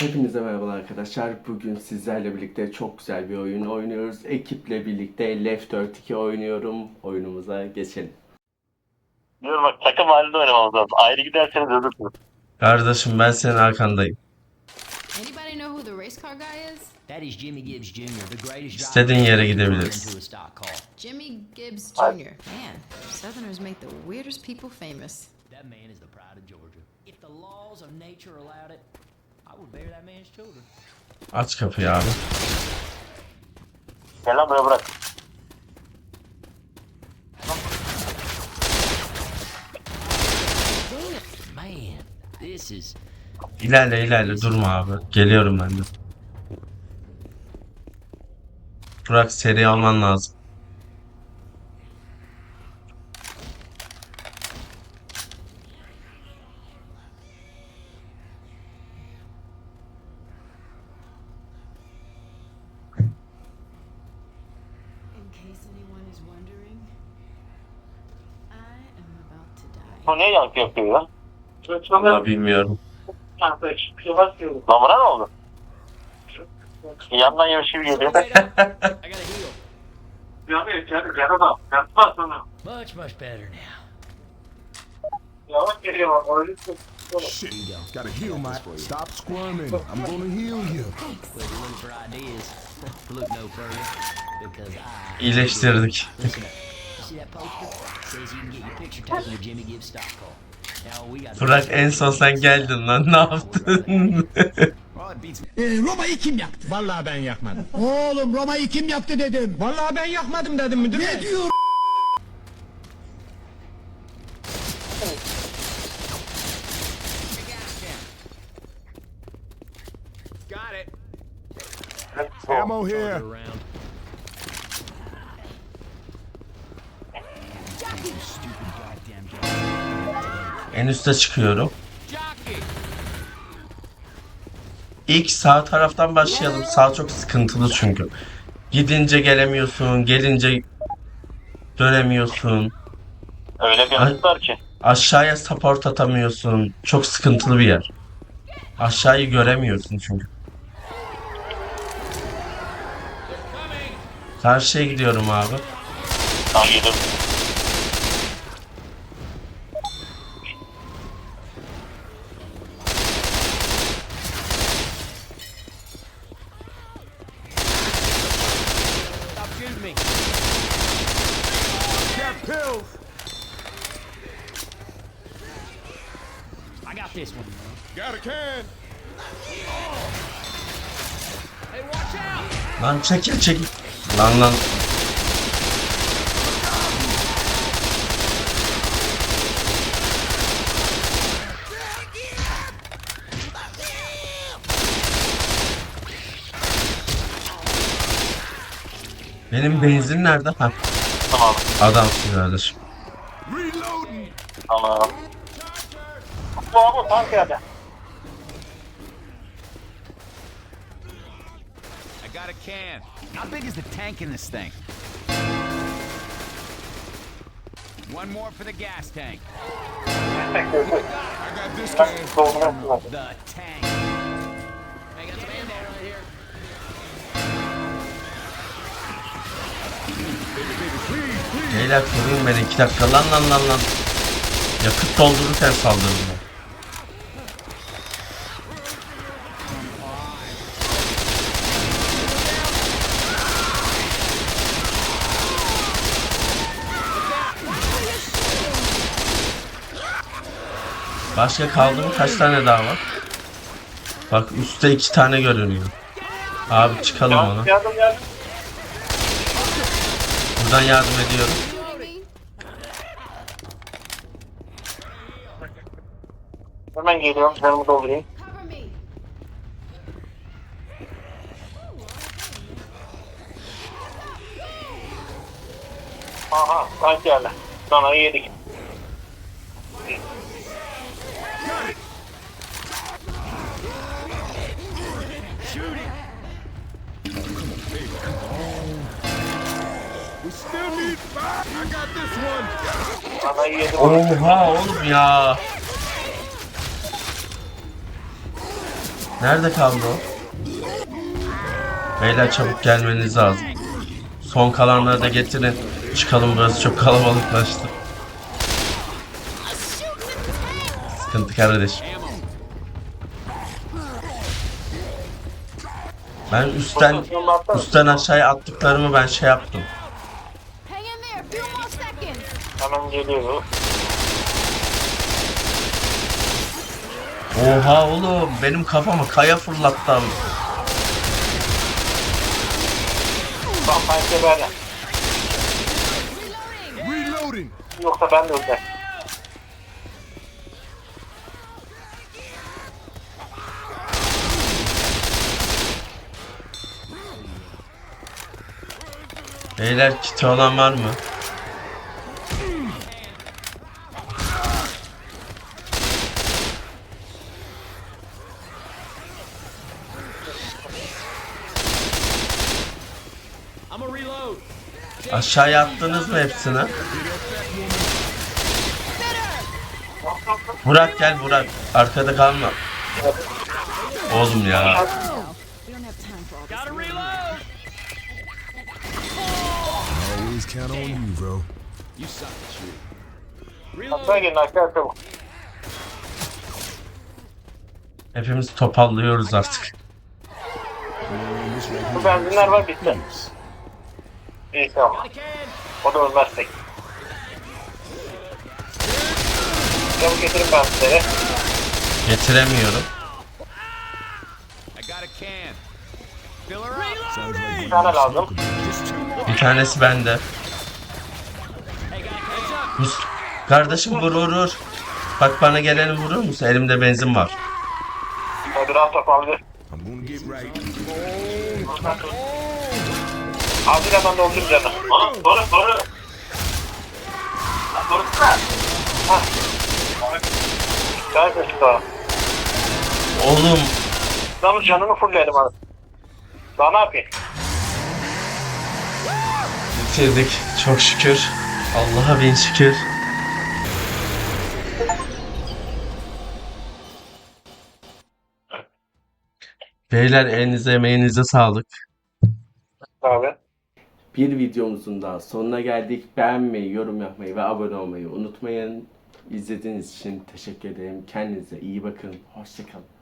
Hepinize merhabalar arkadaşlar. Bugün sizlerle birlikte çok güzel bir oyun oynuyoruz. Ekiple birlikte Left 4 2 oynuyorum. Oyunumuza geçelim. Diyorum bak takım halinde oynamamız lazım. Ayrı giderseniz ölürsünüz. Kardeşim ben senin arkandayım. Anybody know who the race car guy is? That is Jimmy Gibbs Jr., the greatest İstediğin yere gidebiliriz. Jimmy Gibbs Jr. Man, Southerners make the weirdest people famous. That man is the pride of Georgia. If the laws of nature allowed it, I would bear that man's children. Aç kapıyı abi. Gel lan buraya bırak. Man, this is İlerle ilerle durma abi. Geliyorum ben de. Burak seri alman lazım. Anyone is wondering, I am about to die. Bu niye yankı yapıyor ya? Vallahi bilmiyorum. Lan buna ne oldu? Yandan yemiş gibi geliyor. straight up. I gotta heal. Much, much better now. Shit. Gotta heal my. Stop squirming. I'm gonna heal you. Well, looking for ideas, look no further because I. İyileştirdik. Burak en son sen geldin lan ne yaptın? Ee, Roma'yı kim yaktı? Vallahi ben yakmadım. Oğlum Roma'yı kim yaktı dedim. Vallahi ben yakmadım dedim müdür Ne diyor? Got it. Ammo here. En üste çıkıyorum. İlk sağ taraftan başlayalım. Sağ çok sıkıntılı çünkü. Gidince gelemiyorsun, gelince dönemiyorsun. Öyle bir yanıt var ki. Aşağıya support atamıyorsun. Çok sıkıntılı bir yer. Aşağıyı göremiyorsun çünkü. Karşıya gidiyorum abi. Lan geliyorum. Got this one. Got a can. Hey, watch out! Lan çekil çekil. Lan lan. Benim benzin nerede? Ha, Tamam. kardeşim. Reloading. Tamam. Bu abi tank geldi. I got a can. How big is the tank in this thing? One more for the gas tank. I got this can. The tank. I got some ammo right here. Beyler koruyun beni iki dakika lan lan lan lan. Yakıt doldururken saldırdım. Başka kaldı mı? Kaç tane daha var? Bak üstte iki tane görünüyor. Abi çıkalım ona. Yardım yardım. Buradan yardım ediyorum. Hemen geliyorum. Canımı doldurayım. Aha tank geldi. Sonra yedik. Sana yedim. Oha oğlum ya. Nerede kaldı o? Beyler çabuk gelmeniz lazım. Son kalanları da getirin. Çıkalım burası çok kalabalıklaştı. Sıkıntı kardeşim. Ben üstten üstten aşağıya attıklarımı ben şey yaptım. Hemen geliyor. Oha oğlum benim kafama kaya fırlattı abi. Bak sanki böyle. Reloading. Yoksa ben de öyle. Beyler kiti olan var mı? Aşağıya attınız mı hepsini? Burak gel Burak. Arkada kalma. Oğlum ya. Hepimiz topallıyoruz artık. Bu benzinler var bitti. Can. O da ölmezsek. Çabuk getirin benzinleri. Getiremiyorum. I got a can. Fill her up. Sounds like Bir tane lazım. Bir tanesi bende. Mus Kardeşim vur vur vur. Bak bana geleni vurur musun? Elimde benzin var. Hadi rahat Azil hemen doldur canım. Doğru doğru doğru. Doğru Hah. Gayet eski daha. Oğlum Lan canını fullleyelim abi. Daha ne yapayım? bitirdik. Çok şükür. Allah'a bin şükür. Beyler elinize emeğinize sağlık. Abi. Bir videomuzun daha sonuna geldik. Beğenmeyi, yorum yapmayı ve abone olmayı unutmayın. İzlediğiniz için teşekkür ederim. Kendinize iyi bakın. Hoşçakalın.